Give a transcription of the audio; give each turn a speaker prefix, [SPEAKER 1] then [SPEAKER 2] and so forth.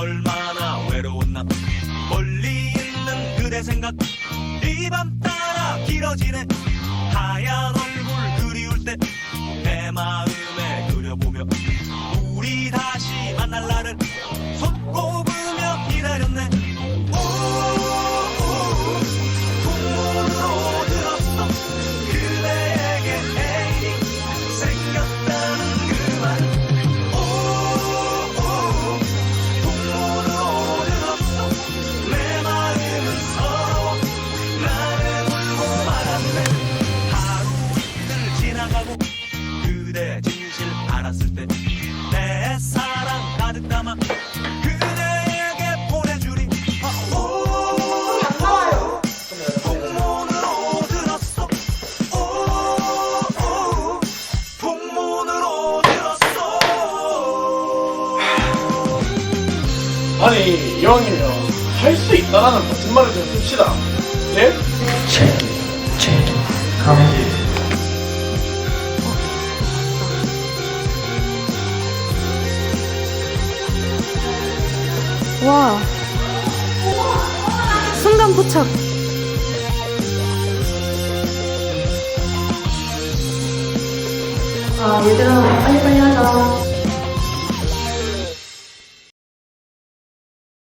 [SPEAKER 1] 얼마나 외로웠나. 멀리 있는 그대 생각. 이 밤 따라 길어지네. 하얀 얼굴 그리울 때 내 마음에 그려보며 우리 다시 만날 날을 알았을 때 내 사랑 가득 담아 그대에게 보내주리. 오 풍문으로 들었어 오오 풍문으로 들었어
[SPEAKER 2] 아니 이왕이면 할 수 있다라는 거짓말을 좀 씁시다. 예?
[SPEAKER 3] 와. 순간 포착. 아, 얘들아, 빨리빨리 하자.